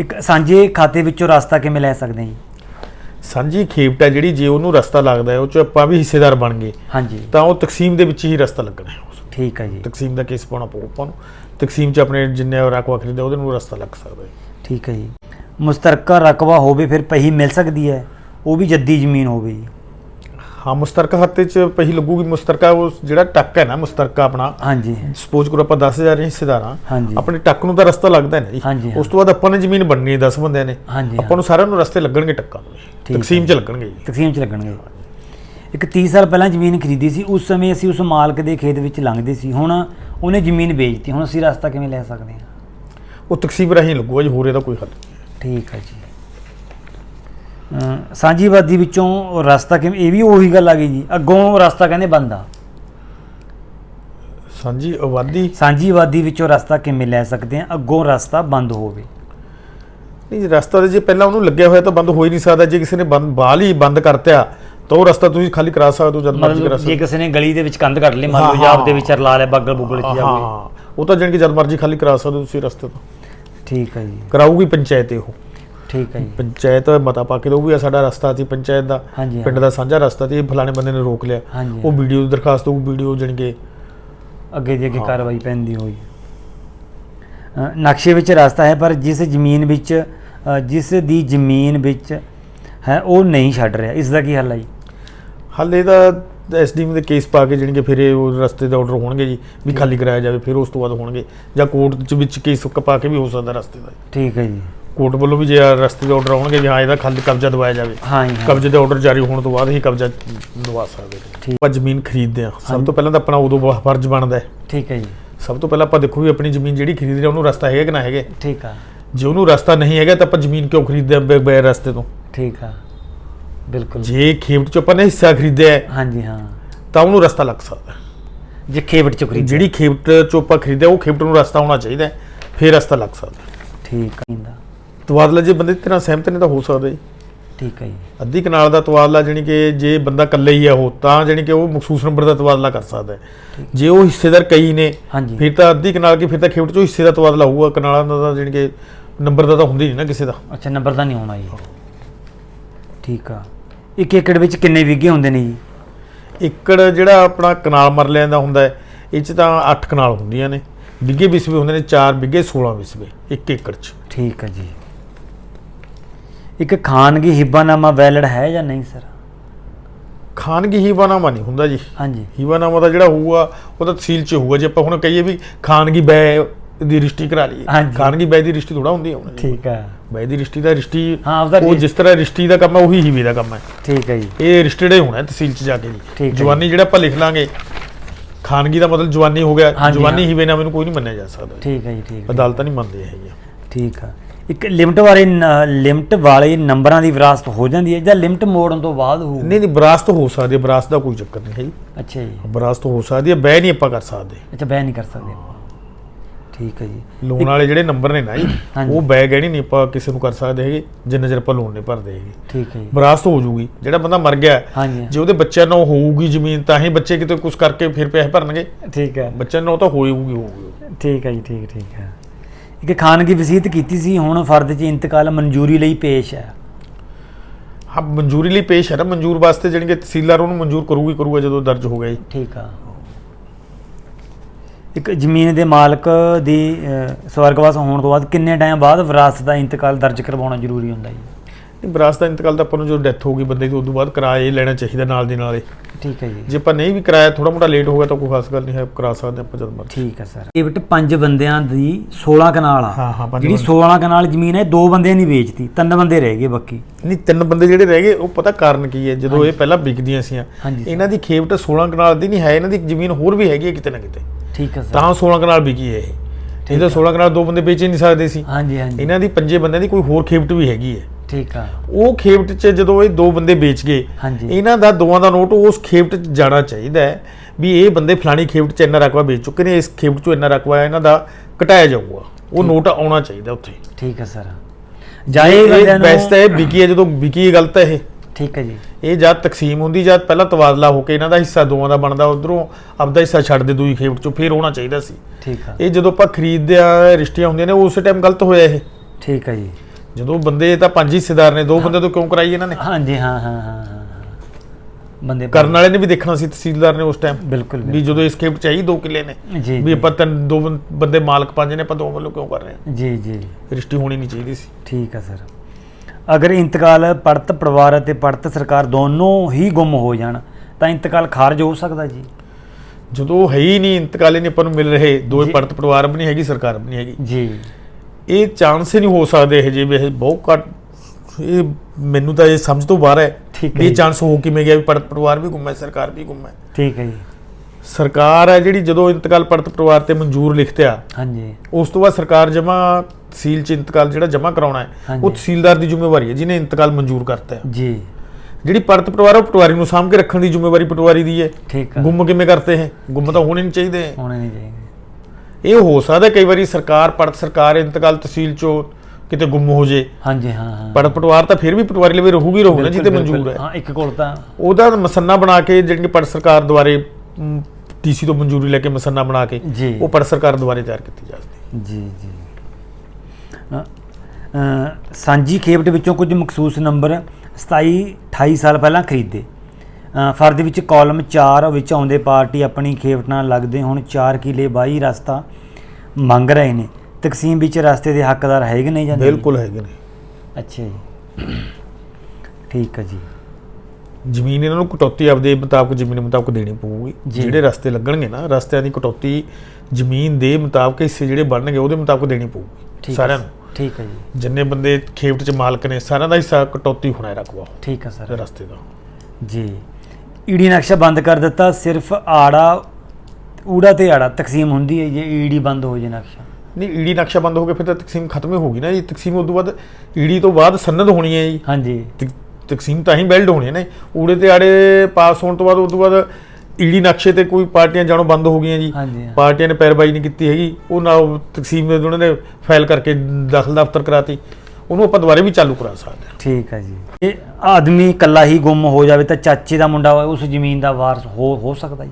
ਇੱਕ ਸਾਂਝੇ ਖਾਤੇ ਵਿੱਚੋਂ ਰਸਤਾ ਕਿਵੇਂ ਲੈ ਸਕਦੇ ਹਾਂ ਜੀ? ਸਾਂਝੀ ਖੇਪਟ ਹੈ ਜਿਹੜੀ ਜੇ ਉਹਨੂੰ ਰਸਤਾ ਲੱਗਦਾ ਹੈ ਉਹ ਚ ਆਪਾਂ ਵੀ ਹਿੱਸੇਦਾਰ ਬਣ ਗਏ। ਹਾਂਜੀ। ਤਾਂ ਉਹ ਤਕਸੀਮ ਦੇ ਵਿੱਚ ਹੀ ਰਸਤਾ ਲੱਗਣਾ ਹੈ। ਠੀਕ ਹੈ ਜੀ। ਤਕਸੀਮ ਦਾ ਕੇਸ ਪਾਉਣਾ ਪਊ ਆਪਾਂ ਨੂੰ। ਤਕਸੀਮ ਚ ਆਪਣੇ ਜਿੰਨੇ ਰਕਵਾ ਖਰੀਦਿਆ ਉਹਦੇ ਨੂੰ ਰਸਤਾ ਲੱਗ ਸਕਦਾ ਹੈ। ਠੀਕ ਹੈ ਜੀ। ਮੁਸ਼ਤਰਕਾ ਰਕਬਾ ਹੋਵੇ ਫਿਰ ਪਹੀ ਮਿਲ ਸਕਦੀ ਹੈ? ਉਹ ਵੀ ਜੱਦੀ ਜ਼ਮੀਨ ਹੋਵੇ ਜੀ। ਹਾਂ ਮੁਸ਼ਤਰਕਾ ਖਾਤੇ ਚ ਪਹੀ ਲੱਗੂਗੀ ਮੁਸ਼ਤਰਕਾ ਉਹ ਜਿਹੜਾ ਟੱਕ ਹੈ ਨਾ ਮੁਸ਼ਤਰਕਾ ਆਪਣਾ ਹਾਂਜੀ। ਸਪੋਜ਼ ਕਰੋ ਆਪਾਂ 10000 ਹਿੱਸੇਦਾਰ ਆਪਣੇ ਟੱਕ ਨੂੰ ਤਾਂ ਰਸਤਾ ਲੱਗਦਾ ਹੈ। ਜੀ। ਉਸ ਤੋਂ ਬਾਅਦ ਆਪਾਂ ਨੇ ਜ਼ਮੀਨ ਬਣਨੀ ਹੈ 10 ਬੰਦਿਆਂ ਨੇ। ਆਪਾਂ ਨੂੰ ਸਾਰਿਆਂ ਨੂੰ ਰਸਤੇ ਲੱਗਣਗੇ ਟੱਕਾਂ ਨੂੰ ਤਕਸੀਮ ਚ ਲੱਗਣਗੇ ਤਕਸੀਮ ਚ ਲੱਗਣਗੇ। ਇੱਕ 30 ਸਾਲ ਪਹਿਲਾਂ ਜ਼ਮੀਨ ਖਰੀਦੀ ਸੀ ਉਸ ਸਮੇਂ ਅਸੀਂ ਉਸ ਮਾਲਕ ਦੇ ਖੇਤ ਵਿੱਚ ਲੰਘਦੇ ਸੀ। ਹੁਣ ਉਹਨੇ ਜ਼ਮੀਨ ਵੇਚਤੀ। ਹੁਣ ਅਸੀਂ ਰਸਤਾ ਕਿਵੇਂ ਲੈ ਸਕਦੇ ਹਾਂ? ਉਹ ਤਕਸੀਮ ਰਾਹੀਂ ਲੱਗੂਗਾ ਜੀ ਹੋਰ ਇਹਦਾ ਕੋਈ ਹੱਲ। ਠੀਕ ਹੈ ਜੀ। ਸਾਂਝੀਵਾਦੀ ਵਿੱਚੋਂ ਰਸਤਾ ਕਿਵੇਂ ਇਹ ਵੀ ਉਹੀ ਗੱਲ ਆ ਗਈ ਜੀ। ਅੱਗੋਂ ਰਸਤਾ ਕਹਿੰਦੇ ਬੰਦ ਆ। ਸਾਂਝੀ ਆਬਾਦੀ? ਸਾਂਝੀਵਾਦੀ ਵਿੱਚੋਂ ਰਸਤਾ ਕਿਵੇਂ ਲੈ ਸਕਦੇ ਹਾਂ ਅੱਗੋਂ ਰਸਤਾ ਬੰਦ ਹੋਵੇ। ਨਹੀਂ ਜੀ ਰਸਤਾ ਤੇ ਜੇ ਪਹਿਲਾਂ ਉਹਨੂੰ ਲੱਗਿਆ ਹੋਇਆ ਤਾਂ ਬੰਦ ਹੋ ਹੀ ਨਹੀਂ ਸਕਦਾ। ਜੇ ਕਿਸੇ ਨੇ ਬੰਦ ਬਾਲ ਹੀ ਬੰਦ ਕਰਤਿਆ ਤਾਂ ਉਹ ਰਸਤਾ ਤੁਸੀਂ ਖਾਲੀ ਕਰਾ ਸਕਦੇ ਹੋ ਜਦ ਮਰਜ਼ੀ ਕਰਾ ਸਕਦੇ ਜੇ ਕਿਸੇ ਨੇ ਗਲੀ ਦੇ ਵਿੱਚ ਕੰਧ ਕੱਢ ਲਈ ਮੰਨ ਲਓ ਜਾਂ ਆਪਦੇ। ਵਿੱਚ ਰਲਾ ਲਿਆ ਬੱਗਲ ਬੁਗਲ ਚ ਜਾਵੇ। ਹਾਂ। ਉਹ ਤਾਂ ਜਾਣੀ ਕਿ ਜਦ ਮਰਜ਼ੀ ਖਾਲੀ ਕਰਾ ਸਕਦੇ ਹੋ ਤੁਸੀਂ ਰਸਤੇ ਤੋਂ। ਠੀਕ ਹੈ ਜੀ। ਕਰਾਊਗੀ ਪੰਚਾਇਤ ਇਹ। ਠੀਕ ਹੈ ਜੀ। ਪੰਚਾਇਤ ਮਤਾ ਪਾ ਕੇ ਦਊਗੀ ਆ ਸਾਡਾ ਰਸਤਾ ਸੀ ਪੰਚਾਇਤ ਦਾ। ਹਾਂਜੀ, ਪਿੰਡ ਦਾ ਸਾਂਝਾ ਰਸਤਾ ਤੇ ਇਹ ਫਲਾਣੇ ਬੰਦੇ ਨੇ ਰੋਕ ਲਿਆ। ਹਾਂਜੀ ਉਹ ਵੀਡੀਓ ਦੀ ਦਰਖਾਸਤ ਦਊ ਵੀਡੀਓ ਜਾਣੀ ਕਿ ਅੱਗੇ ਦੀ ਅੱਗੇ। ਕਾਰਵਾਈ ਪੈਂਦੀ ਹੋਈ। ਅ, ਨਕਸ਼ੇ ਵਿੱਚ ਰਸਤਾ ਹੈ ਪਰ ਜਿਸ ਜ਼ਮੀਨ ਵਿੱਚ ਅ, ਜਿਸ ਦੀ ਜ਼ਮੀਨ ਵਿੱਚ ਹੈ ਉਹ ਨਹੀਂ ਛੱਡ ਰਿਹਾ। ਇਸ ਦਾ ਕੀ ਹੱਲ ਹੈ ਜੀ? ਹਾਲੇ ਦਾ ਐਸਡੀਐਮ ਦੇ ਕੇਸ ਪਾ ਕੇ ਜਾਣੀ ਕਿ ਫਿਰ ਇਹ ਉਹ ਰਸਤੇ ਦਾ ਆਰਡਰ ਹੋਣਗੇ ਜੀ ਵੀ ਖਾਲੀ ਕਰਾਇਆ ਜਾਵੇ ਫਿਰ ਉਸ ਤੋਂ ਬਾਅਦ ਹੋਣਗੇ। ਜਾਂ ਕੋਰਟ ਵਿੱਚ ਕੇਸ ਪਾ ਕੇ ਵੀ ਹੋ ਸਕਦਾ ਰਸਤੇ ਦਾ। ਠੀਕ ਹੈ ਜੀ। ਕੋਰਟ ਵੱਲੋਂ ਵੀ ਜੇ ਰਸਤੇ ਦੇ ਆਰਡਰ ਆਉਣਗੇ ਵੀ ਹਾਂ ਇਹਦਾ ਖਾਲੀ ਕਬਜ਼ਾ ਦਵਾਇਆ ਜਾਵੇ ਹਾਂ ਜੀ। ਕਬਜ਼ੇ ਦਾ ਆਰਡਰ ਜਾਰੀ ਹੋਣ ਤੋਂ ਬਾਅਦ ਹੀ ਕਬਜ਼ਾ ਦਵਾ ਸਕਦੇ ਨੇ। ਠੀਕ। ਆਪਾਂ ਜ਼ਮੀਨ ਖਰੀਦਦੇ ਆ। ਸਭ ਤੋਂ ਪਹਿਲਾਂ ਤਾਂ ਆਪਣਾ ਉਦੋਂ ਫਰਜ਼ ਬਣਦਾ ਹੈ। ਠੀਕ ਹੈ ਜੀ। ਸਭ ਤੋਂ ਪਹਿਲਾਂ ਆਪਾਂ ਦੇਖੋ ਵੀ ਆਪਣੀ ਜ਼ਮੀਨ ਜਿਹੜੀ ਖਰੀਦ ਰਹੇ ਉਹਨੂੰ ਰਸਤਾ ਹੈਗਾ ਕਿ ਨਾ ਹੈਗਾ? ਠੀਕ ਆ। ਜੇ ਉਹਨੂੰ ਰਸਤਾ ਨਹੀਂ ਹੈਗਾ ਤਾਂ ਆਪਾਂ ਜ਼ਮੀਨ ਕਿਉਂ ਖਰੀਦਦੇ ਆ ਬੇ- ਬਗੈਰ ਰਸਤੇ ਤੋਂ? ਠੀਕ ਆ। ਬਿਲਕੁਲ। ਜੇ ਖੇਤ ਚ ਆਪਾਂ ਨੇ ਹਿੱਸਾ ਖਰੀਦਿਆ ਹੈ, ਹਾਂਜੀ ਹਾਂ। ਤਾਂ ਉਹਨੂੰ ਰਸਤਾ ਲੱਗ ਸਕਦਾ। ਜੇ ਖੇਵਟ ਚ ਖਰੀਦ ਜਿਹੜੀ ਖੇਤ ਚੋਂ ਆਪਾਂ ਖਰੀਦਿਆ ਉਹ ਖੇਤ ਨੂੰ ਰਸਤਾ ਹੋਣਾ ਚਾਹੀਦਾ ਫਿਰ ਰਸਤਾ ਲੱਗ ਸਕਦਾ। ਠੀਕ ਆ। ਇੰਦਾ ਤਬਾਦਲਾ ਜੇ ਬੰਦੇ ਤੇਰਾ ਸਹਿਮਤ ਨੇ ਤਾਂ ਹੋ ਸਕਦਾ ਜੀ। ਠੀਕ ਹੈ ਜੀ। ਅੱਧੀ ਕਨਾਲ ਦਾ ਤਬਾਦਲਾ ਜਾਣੀ ਕਿ ਜੇ ਬੰਦਾ ਇਕੱਲੇ ਹੀ ਆ ਉਹ ਤਾਂ ਜਾਣੀ ਕਿ ਉਹ ਮਖਸੂਸ ਨੰਬਰ ਦਾ ਤਬਾਦਲਾ ਕਰ ਸਕਦਾ ਹੈ। ਜੇ ਉਹ ਹਿੱਸੇਦਾਰ ਕਈ ਨੇ ਫਿਰ ਤਾਂ ਅੱਧੀ ਕਨਾਲ ਕੀ ਫਿਰ ਤਾਂ ਖੇਤ ਚੋਂ ਹਿੱਸੇ ਦਾ ਤਬਾਦਲਾ ਹੋਊਗਾ ਕਨਾਲਾਂ ਦਾ ਤਾਂ ਜਾਣੀ ਕਿ ਨੰਬਰ ਦਾ ਤਾਂ ਹੁੰਦਾ ਨਹੀਂ ਨਾ ਕਿਸੇ ਦਾ। ਅੱਛਾ ਨੰਬਰ ਦਾ ਨਹੀਂ ਹੋਣਾ ਜੀ। ਠੀਕ ਆ। ਇੱਕ ਏਕੜ ਵਿੱਚ ਕਿੰਨੇ ਵਿਗੇ ਹੁੰਦੇ ਨੇ ਜੀ? ਏਕੜ ਜਿਹੜਾ ਆਪਣਾ ਕਨਾਲ ਮਰਲਿਆਂ ਦਾ ਹੁੰਦਾ ਹੈ ਇਹ ਚ ਤਾਂ 8 ਕਨਾਲ ਹੁੰਦੀਆਂ ਨੇ। ਬਿੱਗੇ ਵਿਸਵੇ ਹੁੰਦੇ ਨੇ 4 ਬਿੱਗੇ 16 ਵਿਸਵੇ ਇੱਕ ਏਕੜ ਚ। ਠੀਕ ਹੈ ਜੀ। ਇੱਕ ਖਾਨਗੀ ਹਿੱਬਾਨਾਮਾ ਵੈਲਿਡ ਹੈ ਜਾਂ ਨਹੀਂ ਸਰ? ਖਾਨਗੀ ਹੀਵਾਨਾਮਾ ਨਹੀਂ ਹੁੰਦਾ ਜੀ। ਹਾਂਜੀ। ਹੀਵਾਨਾਮਾ ਦਾ ਜਿਹੜਾ ਹੋਊਗਾ ਉਹ ਤਾਂ ਤਹਿਸੀਲ ਚ ਹੋਊਗਾ। ਜੇ ਆਪਾਂ ਹੁਣ ਕਹੀਏ ਵੀ ਖਾਨਗੀ ਬੈ ਦੀ ਰਿਸ਼ਤੀ ਕਰਾ ਲਈਏ ਹਾਂਜੀ। ਖਾਨਗੀ ਬੈ ਦੀ ਰਿਸ਼ਤੀ ਥੋੜਾ ਹੁੰਦੀ ਹੈ ਹੁਣ। ਠੀਕ ਹੈ ਬੈ ਦੀ ਰਿਸ਼ਤੀ ਦਾ ਰਿਸ਼ਤੀ ਹਾਂ, ਉਹਦਾ ਉਹ ਜਿਸ ਤਰ੍ਹਾਂ ਰਿਸ਼ਤੀ ਦਾ ਕੰਮ ਹੈ ਉਹੀ ਹੀਵੇ ਦਾ ਕੰਮ ਹੈ। ਠੀਕ ਹੈ ਜੀ। ਇਹ ਰਿਸ਼ਤੇੜੇ ਹੀ ਹੋਣਾ ਹੈ ਤਹਿਸੀਲ ਚ ਜਾ ਕੇ ਠੀਕ ਹੈ ਜੀ। ਜੀ। ਜਵਾਨੀ ਜਿਹੜਾ ਆਪਾਂ ਲਿਖ ਲਾਂਗੇ ਖਾਨਗੀ ਦਾ ਮਤਲਬ ਜਵਾਨੀ ਹੋ ਗਿਆ। ਹਾਂਜੀ, ਜਵਾਨੀ ਹਾਂ। ਹੀਵੇ ਨਾਲ ਮੈਨੂੰ ਕੋਈ ਨਹੀਂ ਮੰਨਿਆ ਜਾ ਸਕਦਾ। ਠੀਕ ਹੈ ਜੀ ਠੀਕ ਹੈ। ਅਦਾਲਤਾਂ ਨਹੀਂ ਮੰਨਦੇ ਹੈਗੀਆਂ। ਠੀਕ ਆ। ਇੱਕ ਲਿਮਟ ਵਾਲੇ ਲਿਮਟ ਵਾਲੇ ਨੰਬਰਾਂ ਦੀ ਵਿਰਾਸਤ ਹੋ ਜਾਂਦੀ ਹੈ ਜਾਂ ਲਿਮਟ ਮੋੜਨ ਤੋਂ ਬਾਅਦ ਹੋ ਨਹੀਂ ਨਹੀਂ ਵਿਰਾਸਤ ਹੋ ਸਕਦੀ ਹੈ ਵਿਰਾਸਤ ਦਾ ਕੋਈ ਚੱਕਰ ਨਹੀਂ ਹੈ ਜੀ। ਅੱਛਾ ਜੀ। ਵਿਰਾਸਤ ਹੋ ਸਕਦੀ ਹੈ ਬਹਿ ਨਹੀਂ ਆਪਾਂ ਕਰ ਸਕਦੇ। ਅੱਛਾ ਬੈ ਨਹੀਂ ਕਰ ਸਕਦੇ। ਠੀਕ ਹੈ ਜੀ। ਲੋਨ ਵਾਲੇ ਜਿਹੜੇ ਨੰਬਰ ਨੇ ਨਾ ਜੀ। ਉਹ ਬਹਿ ਗਹਿਣੀ ਨਹੀਂ ਆਪਾਂ ਕਿਸੇ ਨੂੰ ਕਰ ਸਕਦੇ ਹੈਗੇ ਜਿੰਨਾ ਚਿਰ ਆਪਾਂ ਲੋਨ ਨਹੀਂ ਭਰਦੇ ਹੈਗੇ। ਠੀਕ ਹੈ ਜੀ। ਵਿਰਾਸਤ ਹੋ ਜੂਗੀ ਜਿਹੜਾ ਬੰਦਾ ਮਰ ਗਿਆ ਜੇ ਉਹਦੇ ਬੱਚਿਆਂ ਨੂੰ ਹੋਊਗੀ ਜ਼ਮੀਨ ਤਾਂ ਹੀ ਬੱਚੇ ਕਿਤੇ ਕੁਝ ਕਰਕੇ ਫਿਰ ਪੈਸੇ ਭਰਨਗੇ। ਠੀਕ ਹੈ। ਬੱਚਿਆਂ ਨੂੰ ਤਾਂ ਹੋਏਗੀ ਹੋਊਗੀ ਠੀਕ ਹੈ ਜੀ ਠੀਕ ਠੀਕ ਹੈ। ਇੱਕ ਖਾਨਗੀ ਵਸੀਅਤ ਕੀਤੀ ਸੀ ਹੁਣ ਫਰਦ 'ਚ ਇੰਤਕਾਲ ਮਨਜ਼ੂਰੀ ਲਈ ਪੇਸ਼ ਹੈ। ਹਾਂ ਮਨਜ਼ੂਰੀ ਲਈ ਪੇਸ਼ ਹੈ ਨਾ। ਮਨਜ਼ੂਰ ਵਾਸਤੇ ਜਾਣੀ ਕਿ ਤਹਿਸੀਲਦਾਰ ਉਹਨੂੰ ਮਨਜ਼ੂਰ ਕਰੂਗੀ ਕਰੂਗਾ ਜਦੋਂ ਦਰਜ ਹੋ ਗਿਆ ਜੀ। ਠੀਕ ਆ। ਇੱਕ ਜ਼ਮੀਨ ਦੇ ਮਾਲਕ ਦੀ ਸਵਰਗਵਾਸ ਹੋਣ ਤੋਂ ਬਾਅਦ ਕਿੰਨੇ ਟਾਈਮ ਬਾਅਦ ਵਿਰਾਸਤ ਦਾ ਇੰਤਕਾਲ ਦਰਜ ਕਰਵਾਉਣਾ ਜ਼ਰੂਰੀ ਹੁੰਦਾ ਜੀ? ਵਿਰਾਸਤ ਦਾ ਇੰਤਕਾਲ ਤਾਂ ਆਪਾਂ ਨੂੰ ਜਦੋਂ ਡੈਥ ਹੋਊਗੀ ਬੰਦੇ ਦੀ ਉਦੋਂ ਬਾਅਦ ਕਿਰਾਇਆ ਲੈਣਾ ਚਾਹੀਦਾ ਨਾਲ ਦੀ ਨਾਲ ਹੀ ਠੀਕ ਹੈ ਜੀ। ਜੇ ਆਪਾਂ ਨਹੀਂ ਵੀ ਕਰਾਇਆ ਥੋੜਾ ਮੋਟਾ ਲੇਟ ਹੋ ਗਿਆ ਤਾਂ ਕੋਈ ਖਾਸ ਗੱਲ ਨਹੀਂ ਹੈ ਕਰਾ ਸਕਦੇ ਆਪਾਂ ਜਦ ਮਰਜ਼ੀ। ਠੀਕ ਹੈ ਸਰ। ਇਹ ਬਿਟ ਪੰਜ ਬੰਦਿਆਂ ਦੀ 16 ਕਨਾਲ ਆ। ਹਾਂ, ਹਾਂ, ਪੰਜ ਜਿਹੜੀ ਬੰਦੇ। 16 ਕਨਾਲ ਜ਼ਮੀਨ ਹੈ ਦੋ ਬੰਦਿਆਂ ਦੀ ਵੇਚਤੀ ਤਿੰਨ ਬੰਦੇ ਰਹਿ ਗਏ ਬਾਕੀ। ਨਹੀਂ ਤਿੰਨ ਬੰਦੇ ਜਿਹੜੇ ਰਹਿ ਗਏ ਉਹ ਪਤਾ ਕਾਰਨ ਕੀ ਹੈ? ਜਦੋਂ ਇਹ ਪਹਿਲਾਂ ਵਿਕਦੀਆਂ ਸੀਆਂ ਹਾਂਜੀ ਸਰ। ਇਹਨਾਂ ਦੀ ਖੇਪਟ 16 ਕਨਾਲ ਦੀ ਨਹੀਂ ਹੈ ਇਹਨਾਂ ਦੀ ਜ਼ਮੀਨ ਹੋਰ ਵੀ ਹੈਗੀ ਹੈ ਕਿਤੇ ਨਾ ਕਿਤੇ। ਠੀਕ ਹੈ ਸਰ। ਤਾਂ 16 ਕਨਾਲ ਵਿਕੀ ਹੈ ਇਹ। ਇਹ ਤਾਂ 16 ਕਨਾਲ ਦੋ ਬੰਦੇ ਵੇਚ ਹੀ ਨਹੀਂ ਸਕਦੇ ਸੀ। ਹਾਂਜੀ ਹਾਂਜੀ। ਇਹਨਾਂ ਦੀ ਪੰਜੇ ਬੰਦਿਆਂ ਦੀ ਕੋਈ ਹੋਰ ਖੇਪਟ ਵੀ ਹੈਗੀ ਹੈ। ਠੀਕ ਆ। ਉਹ ਖੇਪਟ 'ਚ ਜਦੋਂ ਇਹ ਦੋ ਬੰਦੇ ਵੇਚ ਗਏ ਇਹਨਾਂ ਦਾ ਦੋਵਾਂ ਦਾ ਨੋਟ ਉਸ ਖੇਪਟ 'ਚ ਜਾਣਾ ਚਾਹੀਦਾ ਹੈ ਵੀ ਇਹ ਬੰਦੇ ਫਲਾਣੀ ਖੇਪਟ 'ਚ ਇੰਨਾ ਰਕਬਾ ਵੇਚ ਚੁੱਕੇ ਨੇ ਇਸ ਖੇਪਟ 'ਚੋਂ ਇੰਨਾ ਰਕਬਾ ਇਹਨਾਂ ਦਾ ਘਟਾਇਆ ਜਾਊਗਾ। ਉਹ ਨੋਟ ਆਉਣਾ ਚਾਹੀਦਾ ਉੱਥੇ। ਠੀਕ ਹੈ ਸਰ। ਜਾਏ ਬੰਦਿਆਂ ਬੈਸਟ ਹੈ ਨੂੰ ਵਿਕੀ ਹੈ ਜਦੋਂ ਵਿਕੀ ਗਲਤ ਹੈ ਇਹ। ਠੀਕ ਹੈ ਜੀ। ਇਹ ਜਦ ਤਕਸੀਮ ਹੁੰਦੀ ਜਦ ਪਹਿਲਾਂ ਤਬਾਦਲਾ ਹੋ ਕੇ ਇਹਨਾਂ ਦਾ ਹਿੱਸਾ ਦੋਵਾਂ ਦਾ ਬਣਦਾ ਉਧਰੋਂ ਆਪਦਾ ਹਿੱਸਾ ਛੱਡ ਦੇ ਦੂਜੀ ਖੇਪਟ 'ਚੋਂ ਫੇਰ ਹੋਣਾ ਚਾਹੀਦਾ ਸੀ। ਠੀਕ ਆ। ਇਹ ਜਦੋਂ ਆਪਾਂ ਖਰੀਦਦੇ ਆ ਰਿਸ਼ਤੀਆਂ ਹੁੰਦੀਆਂ ਨੇ ਉਸੇ ਟਾਈਮ ਗਲਤ ਹੋਇਆ ਇਹ। ਠੀਕ ਹੈ ਜੀ। ਜਦੋਂ ਬੰਦੇ ਤਾਂ ਪੰਜ ਹਿੱਸੇਦਾਰ ਨੇ ਦੋ ਬੰਦੇ ਤੋਂ ਕਿਉਂ ਕਰਾਈ ਇਹਨਾਂ ਨੇ? ਹਾਂਜੀ ਹਾਂ ਹਾਂ ਹਾਂ। ਬੰਦੇ ਕਰਨ ਵਾਲੇ ਨੇ ਵੀ ਦੇਖਣਾ ਸੀ ਤਹਿਸੀਲਦਾਰ ਨੇ ਉਸ ਟਾਈਮ ਬਿਲਕੁਲ ਵੀ ਜਦੋਂ ਇਸ ਖੇਪ ਚ ਆਈ ਦੋ ਕਿੱਲੇ ਨੇ। ਜੀ ਵੀ ਆਪਾਂ ਤਿੰਨ ਦੋ ਬੰਦੇ ਮਾਲਕ ਪੰਜ ਨੇ ਆਪਾਂ ਦੋ ਵੱਲੋਂ ਕਿਉਂ ਕਰ ਰਹੇ ਹਾਂ? ਜੀ ਜੀ। ਰਿਸ਼ਤੀ ਹੋਣੀ ਨਹੀਂ ਚਾਹੀਦੀ ਸੀ। ਠੀਕ ਹੈ ਸਰ। ਅਗਰ ਇੰਤਕਾਲ ਪੜਤ ਪਰਿਵਾਰ ਅਤੇ ਪੜਤ ਸਰਕਾਰ ਦੋਨੋਂ ਹੀ ਗੁੰਮ ਹੋ ਜਾਣ ਤਾਂ ਇੰਤਕਾਲ ਖਾਰਜ ਹੋ ਸਕਦਾ ਜੀ। ਜਦੋਂ ਹੈ ਹੀ ਨਹੀਂ ਇੰਤਕਾਲੇ ਨਹੀਂ ਆਪਾਂ ਨੂੰ ਮਿਲ ਰਹੇ। ਦੋਏ ਜੀ। ਪੜਤ ਪਰਿਵਾਰ ਵੀ ਨਹੀਂ ਹੈਗੀ ਸਰਕਾਰ ਵੀ ਨਹੀਂ ਹੈਗੀ। ਜੀ। ਇਹ ਚਾਂਸ ਹੀ ਨਹੀਂ ਹੋ ਸਕਦੇ ਇਹ ਜੇ ਇਹ ਬਹੁਤ ਘੱਟ ਇਹ ਮੈਨੂੰ ਤਾਂ ਇਹ ਸਮਝ ਤੋਂ ਬਾਹਰ ਹੈ ਠੀਕ ਹੈ ਇਹ। ਚਾਂਸ ਹੋ ਕਿਵੇਂ ਗਿਆ ਵੀ ਪੜਤ ਪਰਿਵਾਰ ਵੀ ਗੁੰਮ ਸਰਕਾਰ ਵੀ ਗੁੰਮ ਠੀਕ ਹੈ ਜੀ। ਸਰਕਾਰ ਹੈ ਜਿਹੜੀ ਜਦੋਂ ਇੰਤਕਾਲ ਪੜਤ ਪਰਿਵਾਰ ਤੇ ਮਨਜ਼ੂਰ ਲਿਖਤਿਆ ਹਾਂਜੀ। ਉਸ ਤੋਂ ਬਾਅਦ ਸਰਕਾਰ ਜਮਾ ਤਹਿਸੀਲ ਚ ਇੰਤਕਾਲ ਜਿਹੜਾ ਜਮਾ ਕਰਾਉਣਾ ਹੈ। ਉਹ ਤਹਿਸੀਲਦਾਰ ਦੀ ਜ਼ਿੰਮੇਵਾਰੀ ਹੈ ਜਿਹਨੇ ਇੰਤਕਾਲ ਮਨਜ਼ੂਰ ਕਰਤਾ ਹੈ। ਜੀ। ਜਿਹੜੀ ਪੜਤ ਪਰਿਵਾਰ ਹੈ, ਉਹ ਪਟਵਾਰੀ ਨੂੰ ਸਾਂਭ ਕੇ ਰੱਖਣ ਦੀ ਜ਼ਿੰਮੇਵਾਰੀ ਪਟਵਾਰੀ ਦੀ ਹੈ। ਠੀਕ ਹੈ। ਗੁੰਮ ਕਿਵੇਂ ਕਰਤੇ ਹੈ? ਗੁੰਮ ਤਾਂ ਹੋਣੇ ਨਹੀਂ ਚਾਹੀਦੇ। ਹੋਣੇ ਨਹੀਂ ਚਾਹੀਦੇ। ਇਹ ਹੋ ਸਕਦਾ ਕਈ ਵਾਰੀ ਸਰਕਾਰ ਪੜਤ ਸਰਕਾਰ ਇੰਤਕਾਲ ਤਹਿਸੀਲ ਚੋਂ ਕਿਤੇ ਗੁੰਮ ਹੋ ਜੇ। ਹਾਂਜੀ ਹਾਂ ਹਾਂ। ਪਟਵਾਰ ਤਾਂ ਫਿਰ ਵੀ ਪਟਵਾਰੀ ਲਵੇ ਰਹੂਗੀ ਰਹੂ ਨਾ ਜਿੱਤੇ ਮਨਜ਼ੂਰ ਹੈ। ਹਾਂ ਇੱਕ ਕੋਲ ਤਾਂ ਉਹਦਾ ਮਸੰਨਾ ਬਣਾ ਕੇ ਜਿਹੜੀ ਪੜਤ ਸਰਕਾਰ ਦੁਆਰੇ ਟੀਸੀ ਤੋਂ ਮਨਜ਼ੂਰੀ ਲੈ ਕੇ ਮਸੰਨਾ ਬਣਾ ਕੇ। ਉਹ ਪੜਤ ਸਰਕਾਰ ਦੁਆਰੇ ਤਿਆਰ ਕੀਤੀ ਜਾਂਦੀ ਜੀ ਜੀ। ਸਾਂਝੀ ਖੇਪ ਦੇ ਵਿੱਚੋਂ ਕੁਝ ਮਖਸੂਸ ਨੰਬਰ 27 28 ਸਾਲ ਪਹਿਲਾਂ ਖਰੀਦੇ। ਫਰਦ ਵਿੱਚ ਕਾਲਮ 4 ਵਿੱਚ ਆਉਂਦੇ ਪਾਰਟੀ ਆਪਣੀ ਖੇਪ ਨਾਲ ਲੱਗਦੇ ਹੁਣ 4 ਕਿਲੇ 22 ਰਸਤਾ ਮੰਗ ਰਹੇ ਨੇ। ਤਕਸੀਮ ਵਿੱਚ ਰਸਤੇ ਦੇ ਹੱਕਦਾਰ ਹੈਗੇ ਨਹੀਂ? ਜਾਂਦੇ ਬਿਲਕੁਲ ਹੈਗੇ ਨੇ। ਅੱਛਾ ਜੀ। ਠੀਕ ਹੈ ਜੀ। ਜ਼ਮੀਨ ਇਹਨਾਂ ਨੂੰ ਕਟੌਤੀ ਆਪਦੇ ਮੁਤਾਬਕ ਜ਼ਮੀਨ ਮੁਤਾਬਕ ਦੇਣੀ ਪਊਗੀ। ਜਿਹੜੇ ਰਸਤੇ ਲੱਗਣਗੇ ਨਾ ਰਸਤਿਆਂ ਦੀ ਕਟੌਤੀ ਜ਼ਮੀਨ ਦੇ ਮੁਤਾਬਕ ਹਿੱਸੇ ਜਿਹੜੇ ਬਣਨਗੇ ਉਹਦੇ ਮੁਤਾਬਕ ਦੇਣੀ ਪਊਗੀ ਸਾਰਿਆਂ ਨੂੰ। ਠੀਕ ਹੈ ਜੀ। ਜਿੰਨੇ ਬੰਦੇ ਖੇਪਟ ਚ ਮਾਲਕ ਨੇ ਸਾਰਿਆਂ ਦਾ ਹਿੱਸਾ ਕਟੌਤੀ ਹੋਣਾ ਹੈ ਰਕਬਾ। ਠੀਕ ਹੈ ਸਰ। ਰਸਤੇ ਦਾ। ਜੀ। ਈਡੀ ਨਕਸ਼ਾ ਬੰਦ ਕਰ ਦਿੱਤਾ ਸਿਰਫ ਆੜਾ ਊੜਾ ਤੇ ਆੜਾ ਤਕਸੀਮ ਹੁੰਦੀ ਹੈ ਜੇ ਈਡੀ ਬੰਦ ਹੋ ਜੇ ਨਕਸ਼ਾ। ਨਹੀਂ ਈਡੀ ਨਕਸ਼ਾ ਬੰਦ ਹੋ ਗਿਆ ਫਿਰ ਤਾਂ ਤਕਸੀਮ ਖਤਮ ਹੀ ਹੋਗੀ ਨਾ ਜੀ। ਤਕਸੀਮ ਉਸ ਤੋਂ ਬਾਅਦ ਈਡੀ ਤੋਂ ਬਾਅਦ ਸਨਦ ਹੋਣੀ ਹੈ ਜੀ। ਹਾਂਜੀ। ਤਕ- ਤਕਸੀਮ ਤਾਂ ਹੀ ਬਿਲਡ ਹੋਣੀ ਹੈ ਨਾ ਊੜੇ ਤੇ ਆੜੇ ਪਾਸ ਹੋਣ ਤੋਂ ਬਾਅਦ ਉਸ ਤੋਂ ਬਾਅਦ ਈਡੀ ਨਕਸ਼ੇ ਤੇ ਕੋਈ ਪਾਰਟੀਆਂ ਜਾਣੋਂ ਬੰਦ ਹੋ ਗਈਆਂ ਜੀ। ਪਾਰਟੀਆਂ ਨੇ ਪੈਰਵਾਈ ਨਹੀਂ ਕੀਤੀ ਹੈਗੀ। ਉਹ ਨਾ ਉਹ ਤਕਸੀਮ ਦੇ ਉਹਨਾਂ ਨੇ ਫਾਈਲ ਕਰਕੇ ਦਾਖਲ ਦਫ਼ਤਰ ਕਰਾਤੀ। ਉਹਨੂੰ ਆਪਾਂ ਦੁਬਾਰੇ ਵੀ ਚਾਲੂ ਕਰਾ ਸਕਦੇ ਹਾਂ। ਠੀਕ ਹੈ ਜੀ। ਇਹ ਆਦਮੀ ਇਕੱਲਾ ਹੀ ਗੁੰਮ ਹੋ ਜਾਵੇ ਤਾਂ ਚਾਚੇ ਦਾ ਮੁੰਡਾ ਉਸ ਜ਼ਮੀਨ ਦਾ ਵਾਰਸ ਹੋ ਹੋ ਸਕਦਾ ਜੀ।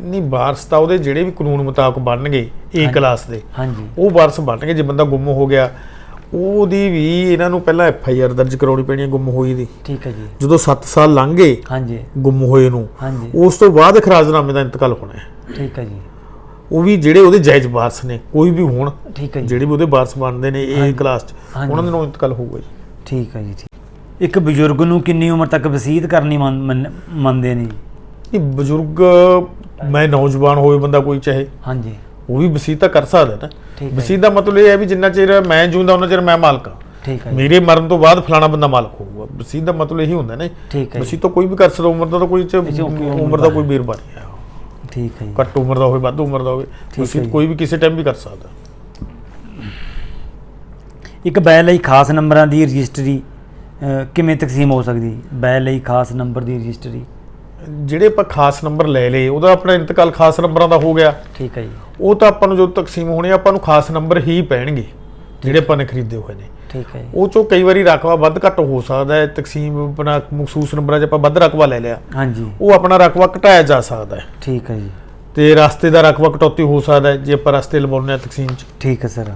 ਨਹੀਂ ਵਾਰਸ ਤਾਂ ਉਹਦੇ ਜਿਹੜੇ ਵੀ ਕਾਨੂੰਨ ਮੁਤਾਬਕ ਬਣਨਗੇ ਏ। ਕਲਾਸ ਦੇ ਹਾਂਜੀ। ਉਹ ਵਾਰਸ ਬਣਨਗੇ ਜੇ ਬੰਦਾ ਗੁੰਮ ਹੋ ਗਿਆ। ਉਹਦੀ ਵੀ ਇਹਨਾਂ ਨੂੰ ਪਹਿਲਾਂ ਐਫ ਆਈ ਆਰ ਦਰਜ ਕਰਾਉਣੀ ਪੈਣੀ ਹੈ ਗੁੰਮ ਹੋਈ ਦੀ। ਠੀਕ ਹੈ ਜੀ। ਜਦੋਂ 7 ਸਾਲ ਲੰਘ ਗਏ ਹਾਂਜੀ। ਗੁੰਮ ਹੋਏ ਨੂੰ ਹਾਂਜੀ। ਉਸ ਤੋਂ ਬਾਅਦ ਖਰਾਜਨਾਮੇ ਦਾ ਇੰਤਕਾਲ ਹੋਣਾ ਹੈ। ਠੀਕ ਹੈ ਜੀ। ਉਹ ਵੀ ਜਿਹੜੇ ਉਹਦੇ ਜਾਇਜ਼ ਵਾਰਸ ਨੇ ਕੋਈ ਵੀ ਹੋਣ ਠੀਕ ਹੈ ਜੀ। ਜਿਹੜੇ ਵੀ ਉਹਦੇ ਵਾਰਸ ਬਣਦੇ ਨੇ ਇਹ। ਕਲਾਸ 'ਚ ਹਾਂਜੀ। ਉਹਨਾਂ ਦੇ ਨਾਲ ਇੰਤਕਾਲ ਹੋਊਗਾ ਜੀ। ਠੀਕ ਹੈ ਜੀ ਠੀਕ। ਇੱਕ ਬਜ਼ੁਰਗ ਨੂੰ ਕਿੰਨੀ ਉਮਰ ਤੱਕ ਵਸੀਅਤ ਕਰਨੀ ਮੰਨ- ਮੰਨ- ਮੰਨਦੇ ਨੇ? ਜੀ ਇਹ ਬਜ਼ੁਰਗ ਮੈਂ ਨੌਜਵਾਨ ਹੋਵੇ ਬੰਦਾ ਕੋਈ ਚਾਹੇ ਹਾਂਜੀ। ਉਹ ਵੀ ਵਸੀਅਤ ਤਾਂ ਕਰ ਸਕਦਾ ਨਾ। ਠੀਕ ਹੈ ਵਸੀਅਤ ਦਾ ਮਤਲਬ ਇਹ ਹੈ ਵੀ ਜਿੰਨਾ ਚਿਰ ਮੈਂ ਜਿਉਂਦਾ ਉਹਨਾਂ ਚਿਰ ਮੈਂ ਮਾਲਕ ਹਾਂ। ਠੀਕ ਹੈ ਜੀ। ਮੇਰੇ ਮਰਨ ਤੋਂ ਬਾਅਦ ਫਲਾਣਾ ਬੰਦਾ ਮਾਲਕ ਹੋਊਗਾ। ਵਸੀਅਤ ਦਾ ਮਤਲਬ ਇਹੀ ਹੁੰਦਾ ਨਾ। ਠੀਕ ਹੈ ਜੀ। ਵਸੀਅਤ ਤਾਂ ਕੋਈ ਵੀ ਕਰ ਸਕਦਾ ਉਮਰ ਦਾ ਤਾਂ ਕੋਈ ਚ- ਇਹ 'ਚ ਉਮਰ ਉਮਰ ਦਾ ਕੋਈ ਨਹੀਂ ਹੈ। ਠੀਕ ਹੈ ਜੀ। ਘੱਟ ਉਮਰ ਦਾ ਹੋਵੇ ਵੱਧ ਉਮਰ ਦਾ ਹੋਵੇ ਜੀ। ਕੋਈ ਵੀ ਕਿਸੇ ਟਾਈਮ ਵੀ ਕਰ ਸਕਦਾ। ਇੱਕ ਬੈਲ ਲਈ ਖਾਸ ਨੰਬਰਾਂ ਦੀ ਰਜਿਸਟਰੀ ਕਿਵੇਂ ਤਕਸੀਮ ਹੋ ਸਕਦੀ? ਬੈਲ ਲਈ ਖਾਸ ਨੰਬਰ ਦੀ ਰਜਿਸਟਰੀ। ਜਿਹੜੇ ਆਪਾਂ ਖਾਸ ਨੰਬਰ ਲੈ ਲਏ ਉਹਦਾ ਆਪਣਾ ਇੰਤਕਾਲ ਖਾਸ ਨੰਬਰਾਂ ਦਾ ਹੋ ਗਿਆ। ਠੀਕ ਹੈ ਜੀ। ਉਹ ਤਾਂ ਆਪਾਂ ਨੂੰ ਜਦੋਂ ਤਕਸੀਮ ਹੋਣੀ ਆਪਾਂ ਨੂੰ ਖਾਸ ਨੰਬਰ ਹੀ ਪੈਣਗੇ ਜਿਹੜੇ ਆਪਾਂ ਨੇ ਖਰੀਦੇ ਹੋਏ ਨੇ। ਠੀਕ ਹੈ ਜੀ। ਉਹ ਚੋਂ ਕਈ ਵਾਰੀ ਰਕਬਾ ਵੱਧ ਘੱਟ ਹੋ ਸਕਦਾ ਹੈ ਤਕਸੀਮ ਆਪਣਾ ਮਖਸੂਸ ਨੰਬਰਾਂ 'ਚ ਆਪਾਂ ਵੱਧ ਰਕਬਾ ਲੈ ਲਿਆ। ਹਾਂਜੀ। ਉਹ ਆਪਣਾ ਰਕਬਾ ਘਟਾਇਆ ਜਾ ਸਕਦਾ ਹੈ। ਠੀਕ ਹੈ ਜੀ। ਤੇ ਰਸਤੇ ਦਾ ਰਕਬਾ ਕਟੌਤੀ ਹੋ ਸਕਦਾ ਹੈ ਜੇ ਆਪਾਂ ਰਸਤੇ ਲਵਾਉਂਦੇ ਆ ਤਕਸੀਮ 'ਚ। ਠੀਕ ਹੈ ਸਰ।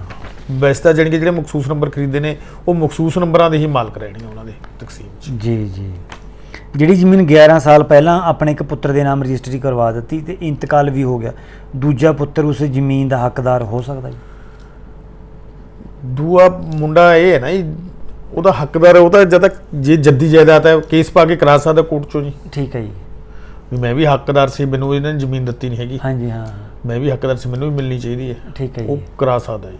ਵੈਸੇ ਤਾਂ ਜਾਣੀ ਕਿ ਜਿਹੜੇ ਮਖਸੂਸ ਨੰਬਰ ਖਰੀਦੇ ਨੇ ਉਹ ਮਖਸੂਸ ਨੰਬਰਾਂ ਦੇ ਹੀ ਮਾਲਕ ਰਹਿਣਗੇ ਉਹਨਾਂ ਦੇ ਤਕਸੀਮ 'ਚ। ਜੀ ਜੀ। ਜਿਹੜੀ ਜ਼ਮੀਨ 11 ਸਾਲ ਪਹਿਲਾਂ ਆਪਣੇ ਇੱਕ ਪੁੱਤਰ ਦੇ ਨਾਮ ਰਜਿਸਟਰੀ ਕਰਵਾ ਦਿੱਤੀ ਤੇ ਇੰਤਕਾਲ ਵੀ ਹੋ ਗਿਆ। ਦੂਜਾ ਪੁੱਤਰ ਉਸ ਜ਼ਮੀਨ ਦਾ ਹੱਕਦਾਰ ਹੋ ਸਕਦਾ ਜੀ। ਦੂਆ ਮੁੰਡਾ ਇਹ ਹੈ ਨਾ ਜੀ ਉਹਦਾ ਹੱਕਦਾਰ ਹੈ ਉਹ ਤਾਂ ਜਦ ਤੱਕ ਜੇ ਜੱਦੀ ਜਾਇਦਾਦ ਹੈ ਕੇਸ ਪਾ ਕੇ ਕਰਾ ਸਕਦਾ ਕੋਰਟ 'ਚੋਂ ਜੀ। ਠੀਕ ਹੈ ਜੀ। ਵੀ ਮੈਂ ਵੀ ਹੱਕਦਾਰ ਸੀ ਮੈਨੂੰ ਇਹਨਾਂ ਨੇ ਜ਼ਮੀਨ ਦਿੱਤੀ ਨਹੀਂ ਹੈਗੀ। ਹਾਂਜੀ ਹਾਂ। ਮੈਂ ਵੀ ਹੱਕਦਾਰ ਸੀ ਮੈਨੂੰ ਵੀ ਮਿਲਣੀ ਚਾਹੀਦੀ ਹੈ। ਠੀਕ ਹੈ ਉਹ ਜੀ ਕਰਾ ਸਕਦਾ ਜੀ।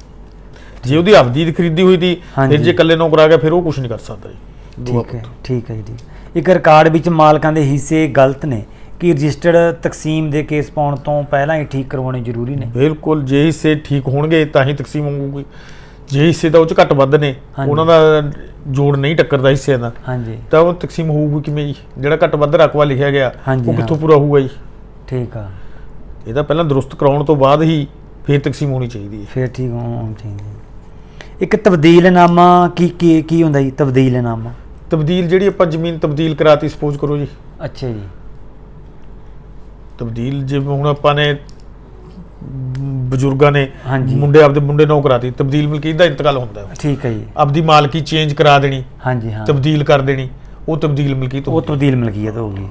ਜੇ ਉਹਦੀ ਆਪਦੀ ਖਰੀਦੀ ਹੋਈ ਦੀ। ਫਿਰ ਜੇ ਇਕੱਲੇ ਨੌਕਰ ਆ ਗਿਆ ਫਿਰ ਉਹ ਕੁਝ ਨਹੀਂ ਕਰ ਸਕਦਾ ਜੀ। ਠੀਕ ਹੈ ਠੀਕ ਹੈ ਜੀ। ਇੱਕ ਰਿਕਾਰਡ ਵਿੱਚ ਮਾਲਕਾਂ ਦੇ ਹਿੱਸੇ ਗਲਤ ਨੇ। ਕਿ ਰਜਿਸਟਰਡ ਤਕਸੀਮ ਦੇ ਕੇਸ ਪਾਉਣ ਤੋਂ ਪਹਿਲਾਂ ਹੀ ਠੀਕ ਕਰਵਾਉਣੇ ਜ਼ਰੂਰੀ ਨੇ? ਬਿਲਕੁਲ ਜੇ ਹਿੱਸੇ ਠੀਕ ਹੋਣਗੇ ਤਾਂ ਹੀ ਤਕਸੀਮ ਹੋਊਗੀ। ਜੇ ਹਿੱਸੇ ਦਾ ਉਹ ਚ ਘੱਟ ਵੱਧ ਨੇ। ਉਹਨਾਂ ਦਾ ਜੋੜ ਨਹੀਂ ਟੱਕਰਦਾ ਹਿੱਸਿਆਂ ਦਾ। ਹਾਂਜੀ। ਤਾਂ ਉਹ ਤਕਸੀਮ ਹੋਊਗੀ ਕਿਵੇਂ ਜੀ? ਜਿਹੜਾ ਘੱਟ ਵੱਧ ਰਕਬਾ ਲਿਖਿਆ ਗਿਆ ਉਹ ਕਿੱਥੋਂ ਹਾਂ। ਪੂਰਾ ਹੋਊਗਾ ਜੀ? ਠੀਕ ਆ। ਇਹਦਾ ਪਹਿਲਾਂ ਦਰੁਸਤ ਕਰਾਉਣ ਤੋਂ ਬਾਅਦ ਹੀ ਫਿਰ ਤਕਸੀਮ ਹੋਣੀ ਚਾਹੀਦੀ ਹੈ। ਫਿਰ ਠੀਕ ਹੋਣਾ ਚਾਹੀਦਾ ਜੀ। ਇੱਕ ਤਬਦੀਲਨਾਮਾ ਕੀ ਕੀ ਕੀ ਹੁੰਦਾ ਜੀ ਤਬਦੀਲਨਾਮਾ? ਤਬਦੀਲ ਜਿਹੜੀ ਆਪਾਂ ਜ਼ਮੀਨ ਤਬਦੀਲ ਕਰਾਤੀ ਸਪੋਜ਼ ਕਰੋ ਜੀ। ਅੱਛਾ ਜੀ। ਤਬਦੀਲ ਜਿਵੇਂ ਹੁਣ ਆਪਾਂ ਨੇ ਬਜ਼ੁਰਗਾਂ ਨੇ ਹਾਂਜੀ। ਮੁੰਡੇ ਆਪਦੇ ਮੁੰਡੇ ਨੌ ਕਰਾਤੀ। ਤਬਦੀਲ ਮਲਕੀਤ ਦਾ ਇੰਤਕਾਲ ਹੁੰਦਾ ਹੈ। ਠੀਕ ਹੈ ਜੀ। ਆਪਦੀ ਮਾਲਕੀ ਚੇਂਜ ਕਰਾ ਦੇਣੀ ਹਾਂਜੀ ਹਾਂ। ਤਬਦੀਲ ਕਰ ਦੇਣੀ ਉਹ ਤਬਦੀਲ ਮਲਕੀਤ ਉਹ ਹੁੰਦੀ ਤਬਦੀਲ ਮਲਕੀਅਤ ਹੋ ਗਈ